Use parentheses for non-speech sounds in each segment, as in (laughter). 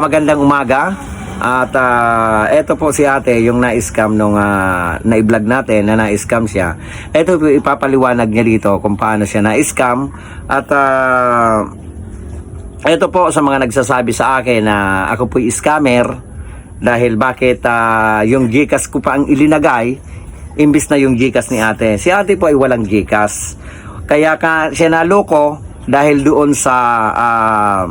Magandang umaga. At ah, eto po si ate, yung na-scam nung ah, na-vlog natin na na-scam siya. Eto po ipapaliwanag niya dito kung paano siya na-scam. At ah, eto po sa mga nagsasabi sa akin na ako po'y scammer dahil bakit ah, yung Gcash ko pa ang ilinagay imbis na yung Gcash ni ate. Si ate po ay walang Gcash. Kaya ka siya naloko dahil doon sa ah,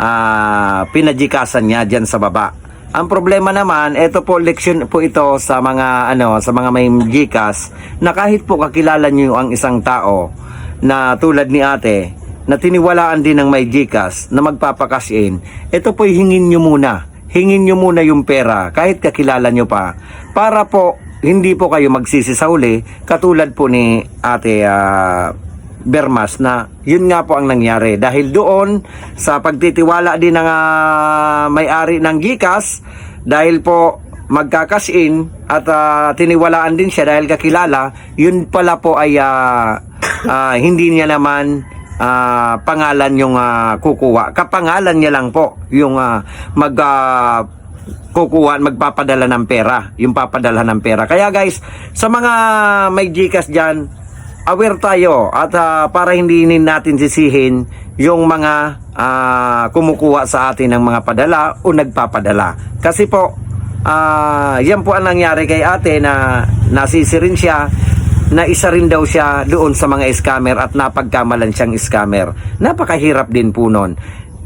ah, pinajikasan niya diyan sa baba. Ang problema naman, ito po leksyon po ito sa mga ano, sa mga may Gcash na kahit po kakilala niyo ang isang tao na tulad ni ate na tiniwalaan din ng may Gcash na magpapakas in, ito po hingin niyo muna. Hingin niyo muna yung pera kahit kakilala niyo pa para po hindi po kayo magsisi sa huli katulad po ni ate ah, Bermas na yun nga po ang nangyari. Dahil doon sa pagtitiwala din ng ah, may-ari ng Gcash dahil po magkakas in at ah, tiniwalaan din siya dahil kakilala yun pala po ay ah, ah, hindi niya naman ah, pangalan yung ah, kukuha. Kapangalan niya lang po yung ah, mag ah, kukuha magpapadala ng pera yung papadala ng pera. Kaya guys sa mga may Gcash dyan aware tayo at ah, para hindi natin sisihin yung mga ah, kumukuha sa atin ng mga padala o nagpapadala. Kasi po, ah, yan po ang nangyari kay ate na nasisi siya na isa rin daw siya doon sa mga scammer at napagkamalan siyang scammer. Napakahirap din po nun.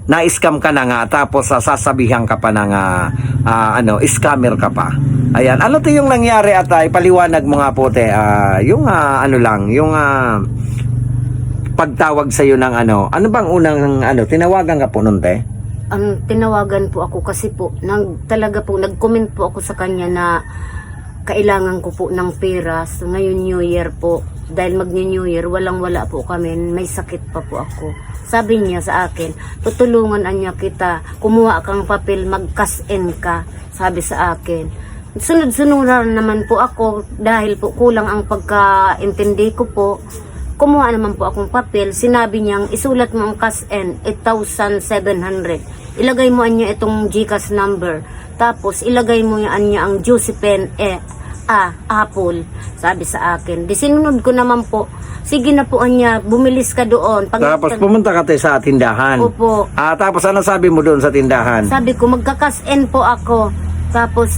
Na-scam ka na nga tapos sasabihan ka pa ng ah, ah, ano, scammer ka pa. Ayan, ano to yung nangyari at uh, ipaliwanag mo nga po te, ah, yung ah, ano lang, yung ah, pagtawag sa iyo ng ano, ano bang unang ano, tinawagan ka po nun te? ang tinawagan po ako kasi po nag, talaga po nag-comment po ako sa kanya na kailangan ko po ng pera so ngayon New Year po dahil mag New Year walang wala po kami may sakit pa po ako sabi niya sa akin tutulungan niya kita kumuha kang papel mag cash in ka sabi sa akin sunod-sunuran naman po ako dahil po kulang ang pagkaintindi ko po Kumuha naman po akong papel. Sinabi niyang isulat mo ang cash in 8,700. Ilagay mo anya itong GCash number. Tapos ilagay mo niya ang Josephine eh, ah, Apple. Sabi sa akin. Di sinunod ko naman po. Sige na po anya, bumilis ka doon. Pag Tapos pumunta ka te sa tindahan. Opo. Ah, tapos ano sabi mo doon sa tindahan? Sabi ko, magka-cash in po ako. Tapos,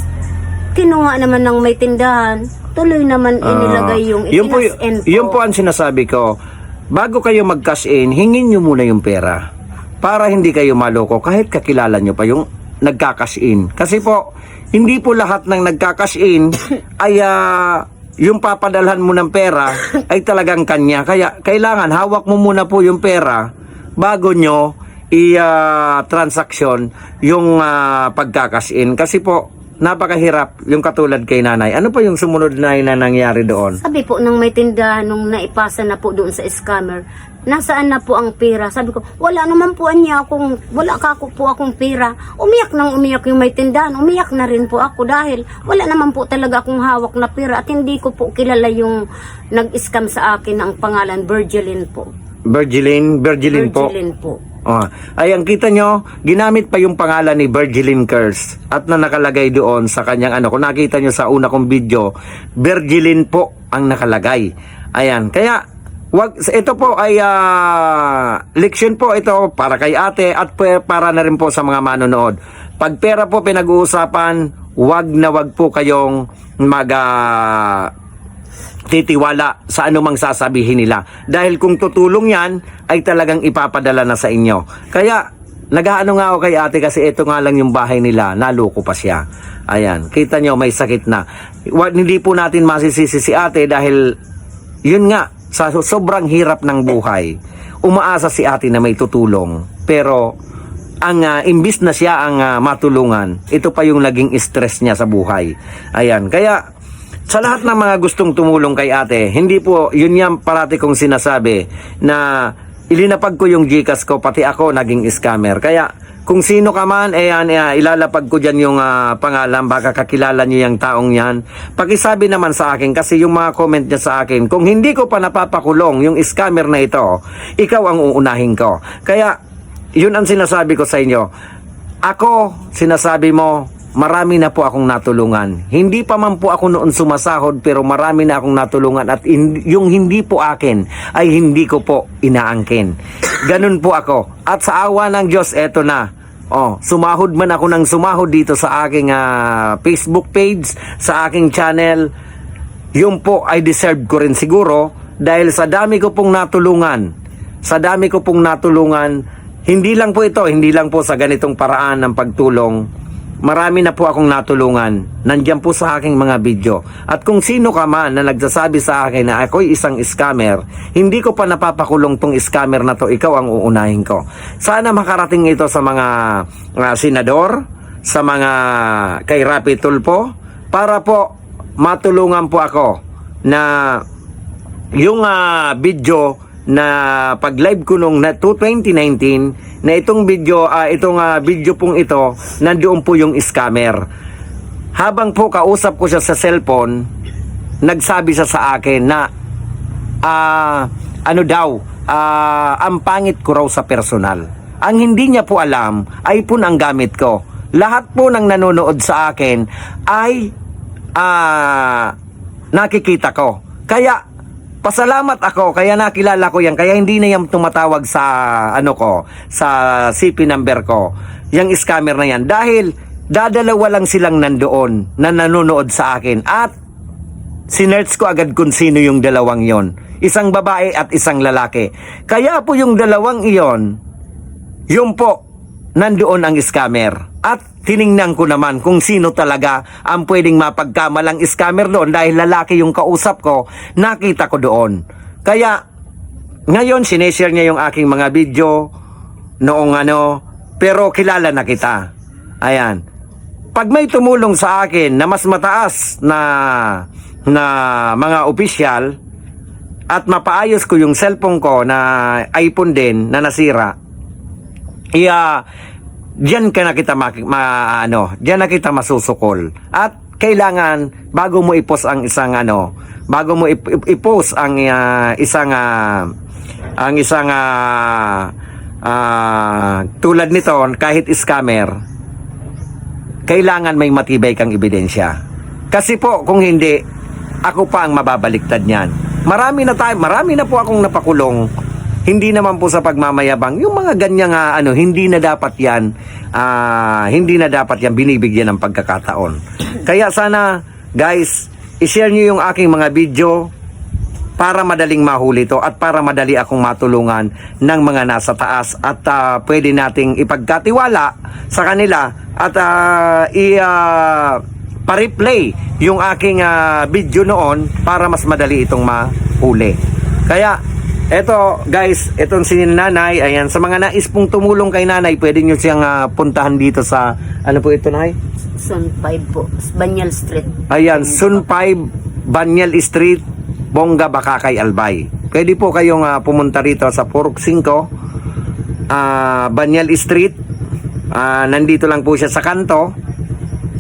kinuha naman ng may tindahan. Tuloy naman Ah, inilagay yung yun po, in po. yun po ang sinasabi ko. Bago kayo mag-cash in, hingin nyo muna yung pera. Para hindi kayo maloko kahit kakilala nyo pa yung nagka-cash in. Kasi po, hindi po lahat ng nagka-cash in (coughs) ay ah, yung papadalhan mo ng pera ay talagang kanya. Kaya kailangan hawak mo muna po yung pera bago nyo i-transaction yung ah, pagka-cash in. Kasi po, napakahirap yung katulad kay nanay. Ano pa yung sumunod na na nangyari doon? Sabi po nang may tindahan nung naipasa na po doon sa scammer, nasaan na po ang pera? Sabi ko, wala naman po niya akong, wala ka ako po akong pera. Umiyak nang umiyak yung may tindahan, umiyak na rin po ako dahil wala naman po talaga akong hawak na pera at hindi ko po kilala yung nag-scam sa akin ang pangalan Virgilin po. Virgilin, Virgilin po. Virgilin po. Oh, ay ang kita nyo, ginamit pa yung pangalan ni Virgilin Curse at na nakalagay doon sa kanyang ano. Kung nakita nyo sa una kong video, Virgilin po ang nakalagay. Ayan, kaya wag ito po ay ah, leksyon po ito para kay ate at para na rin po sa mga manonood. Pag pera po pinag-uusapan, wag na wag po kayong mag ah, titiwala sa anumang sasabihin nila. Dahil kung tutulong yan, ay talagang ipapadala na sa inyo. Kaya, nagaano nga ako kay ate kasi ito nga lang yung bahay nila, naloko pa siya. Ayan, kita nyo may sakit na. Hindi po natin masisisi si ate dahil yun nga, sa sobrang hirap ng buhay, umaasa si ate na may tutulong. Pero, ang ah, imbis na siya ang ah, matulungan, ito pa yung naging stress niya sa buhay. Ayan, kaya sa lahat ng mga gustong tumulong kay ate, hindi po, yun yan parati kong sinasabi na ilinapag ko yung Gcash ko, pati ako naging scammer. Kaya kung sino ka man, eh, yan, eh, ilalapag ko dyan yung ah, pangalan, baka kakilala niyo yung taong yan. Pakisabi naman sa akin, kasi yung mga comment niya sa akin, kung hindi ko pa napapakulong yung scammer na ito, ikaw ang uunahin ko. Kaya, yun ang sinasabi ko sa inyo Ako, sinasabi mo, marami na po akong natulungan. Hindi pa man po ako noon sumasahod pero marami na akong natulungan at in- yung hindi po akin ay hindi ko po inaangkin. Ganun po ako. At sa awa ng Diyos, eto na. Oh, sumahod man ako ng sumahod dito sa aking ah, Facebook page, sa aking channel. Yung po ay deserve ko rin siguro dahil sa dami ko pong natulungan. Sa dami ko pong natulungan, hindi lang po ito, hindi lang po sa ganitong paraan ng pagtulong. Marami na po akong natulungan. Nandiyan po sa aking mga video. At kung sino ka man na nagsasabi sa akin na ako'y isang scammer, hindi ko pa napapakulong tong scammer na to, ikaw ang uunahin ko. Sana makarating ito sa mga ah, senador, sa mga kay Rapi Tulpo, para po matulungan po ako na yung ah, video na pag live ko nung na, to 2019 na itong video ah, itong ah, video pong ito nandoon po yung scammer. Habang po kausap ko siya sa cellphone nagsabi siya sa akin na ah, ano daw ah, ang pangit ko raw sa personal. Ang hindi niya po alam iPhone ang gamit ko. Lahat po ng nanonood sa akin ay ah, nakikita ko. Kaya Pasalamat ako kaya nakilala ko yan kaya hindi na yan tumatawag sa ano ko sa CP number ko yung scammer na yan. Dahil dadalawa lang silang nandoon na nanonood sa akin at sinerch ko agad kung sino yung dalawang yon isang babae at isang lalaki. Kaya po yung dalawang iyon yung po nandoon ang scammer. At tiningnan ko naman kung sino talaga ang pwedeng mapagkamalang scammer doon dahil lalaki yung kausap ko, nakita ko doon. Kaya, ngayon sineshare niya yung aking mga video noong ano, pero kilala na kita. Ayan. Pag may tumulong sa akin na mas mataas na na mga opisyal at mapaayos ko yung cellphone ko na iPhone din na nasira, iya diyan ka na kita mak- ma, ano, diyan na kita masusukol. At kailangan bago mo i-post ang isang ano, bago mo ip- ip- i-post ang ah, isang ah, ang isang ah, ah, tulad nito kahit scammer kailangan may matibay kang ebidensya. Kasi po kung hindi ako pa ang mababaliktad niyan. Marami na tayo, marami na po akong napakulong hindi naman po sa pagmamayabang. Yung mga ganyang ah, ano hindi na dapat yan ah, hindi na dapat yan binibigyan ng pagkakataon. Kaya sana guys i-share nyo yung aking mga video para madaling mahuli to at para madali akong matulungan ng mga nasa taas at ah, pwede nating ipagkatiwala sa kanila at ah, i ah, pa-replay yung aking ah, video noon para mas madali itong mahuli. Kaya eto guys, etong si nanay, ayan, sa mga nais pong tumulong kay nanay, pwede nyo siyang ah, puntahan dito sa, ano po ito nay? Son 5 po, Banyal Street. Ayan, Sun 5, Banyal Street, Bongga, Bakakay, Albay. Pwede po kayong ah, pumunta rito sa Purok 5, ah, Banyal Street. Ah, nandito lang po siya sa kanto.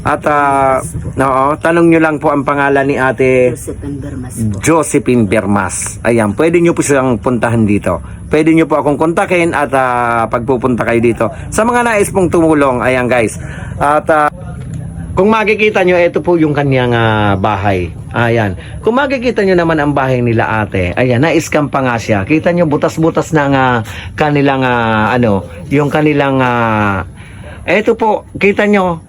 At ah, oo, tanong nyo lang po ang pangalan ni ate Joseph and Bermas. Josephine Bermas. Ayan, pwede nyo po siyang puntahan dito. Pwede nyo po akong kontakin at ah, pagpupunta kayo dito. Sa mga nais pong tumulong, ayan guys. At ah, kung makikita nyo, ito po yung kanyang ah, bahay. Ayan. Kung makikita nyo naman ang bahay nila ate, ayan, na-scam pa nga siya. Kita nyo, butas-butas na nga kanilang, ah, ano, yung kanilang, ah, ito po, kita nyo,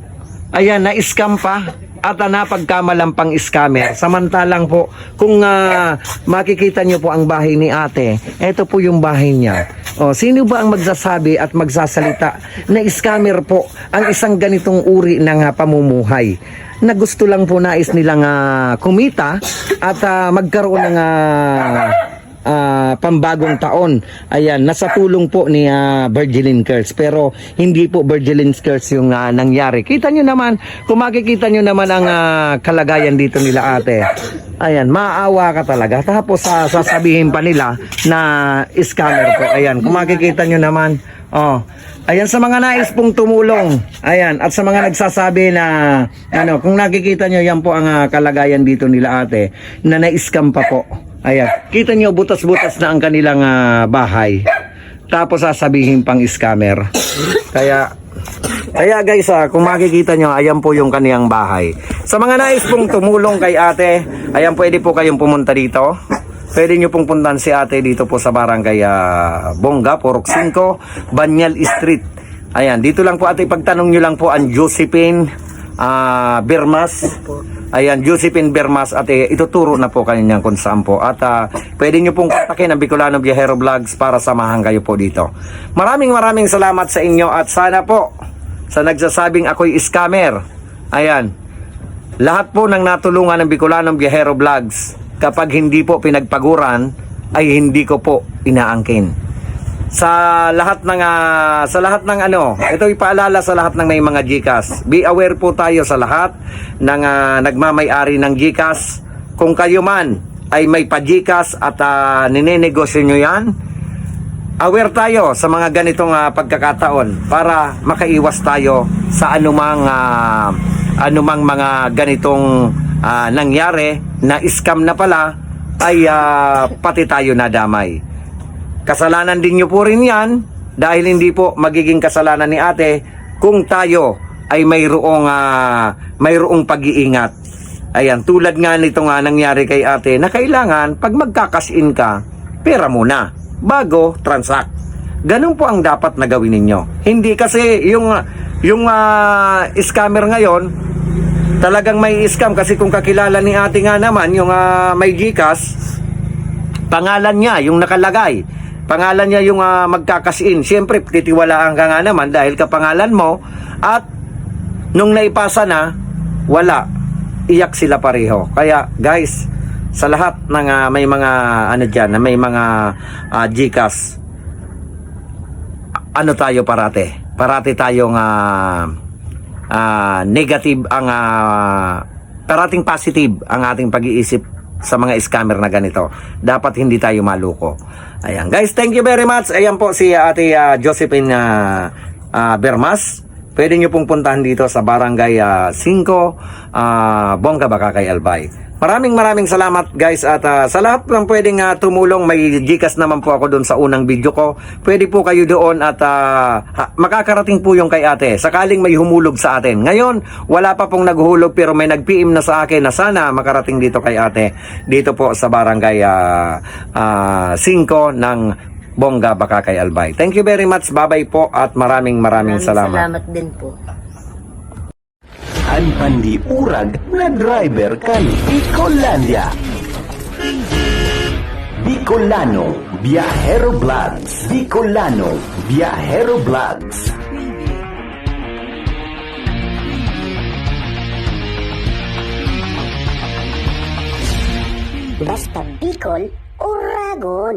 ayan, na-scam pa at uh, napagkamalang pang scammer. Samantalang po, kung ah, makikita nyo po ang bahay ni ate, ito po yung bahay niya. O, sino ba ang magsasabi at magsasalita na scammer po ang isang ganitong uri ng ah, pamumuhay? Na gusto lang po nais nilang ah, kumita at ah, magkaroon ng ah, ah, pambagong taon. Ayan, nasa tulong po ni ah, Virgilin Curse. Pero hindi po Virgilin Curse yung ah, nangyari. Kita nyo naman, kung makikita nyo naman ang ah, kalagayan dito nila ate. Ayan, maawa ka talaga. Tapos sa sasabihin pa nila na scammer po. Ayan, kung makikita nyo naman, oh, Ayan sa mga nais pong tumulong. Ayan, at sa mga nagsasabi na ano, kung nakikita nyo yan po ang ah, kalagayan dito nila ate na na-scam pa po. Ayan, kita nyo butas-butas na ang kanilang ah, bahay. Tapos sasabihin pang scammer. Kaya Kaya guys, ah, kung makikita nyo, ayan po yung kaniyang bahay. Sa mga nais pong tumulong kay ate, ayan pwede po kayong pumunta dito. Pwede nyo pong puntahan si ate dito po sa barangay ah, Bongga, Porok 5, Banyal Street. Ayan, dito lang po ate, pagtanong nyo lang po ang Josephine ah, Bermas. Ayan, Josephine Bermas at eh, ituturo na po kanya kung saan po. At ah, pwede nyo pong kontakin ang Bicolano Viajero Vlogs para samahan kayo po dito. Maraming maraming salamat sa inyo at sana po sa nagsasabing ako'y scammer. Ayan, lahat po ng natulungan ng Bicolano Viajero Vlogs kapag hindi po pinagpaguran ay hindi ko po inaangkin sa lahat ng ah, sa lahat ng ano, ito ipaalala sa lahat ng may mga GCash. Be aware po tayo sa lahat ng ah, nagmamay-ari ng GCash. Kung kayo man ay may pa-GCash at uh, ninenegosyo nyo yan, aware tayo sa mga ganitong ah, pagkakataon para makaiwas tayo sa anumang ah, anumang mga ganitong ah, nangyari na scam na pala ay ah, pati tayo nadamay. Kasalanan din nyo po rin yan dahil hindi po magiging kasalanan ni ate kung tayo ay mayroong, ah, mayroong pag-iingat. Ayan, tulad nga nito nga nangyari kay ate na kailangan pag magkakas in ka, pera muna bago transact. Ganun po ang dapat na gawin ninyo. Hindi kasi yung yung ah, scammer ngayon talagang may scam kasi kung kakilala ni ate nga naman yung ah, may GCash pangalan niya yung nakalagay pangalan niya yung uh, magkakasin. Siyempre titiwalaan ka nga naman dahil kapangalan mo at nung naipasa na wala. Iyak sila pareho. Kaya guys sa lahat ng ah, may mga ano diyan na may mga uh, Gcash ano tayo parate? Parate tayong ah, ah, negative ang ah, parating positive ang ating pag-iisip sa mga scammer na ganito. Dapat hindi tayo maluko. Ayan. Guys, thank you very much. Ayan po si Ate ah, Josephine ah, ah, Bermas. Pwede nyo pong puntahan dito sa Barangay ah, 5, ah, Bongga, Bakakay, Albay. Maraming maraming salamat guys at ah, sa lahat ng pwedeng ah, tumulong may Gcash naman po ako doon sa unang video ko. Pwede po kayo doon at ah, ha- makakarating po yung kay ate sakaling may humulog sa atin. Ngayon, wala pa pong naghuhulog pero may nag-PM na sa akin na sana makarating dito kay ate dito po sa barangay ah, ah, 5 ng Bongga, Bakakay, Albay. Thank you very much. Bye-bye po at maraming maraming, Maraming salamat. salamat din po. An pandi urag na driver kan Bicolandia. Bicolano Viajero Vlogs. Bicolano Viajero Vlogs. Basta Bicol, Uragon.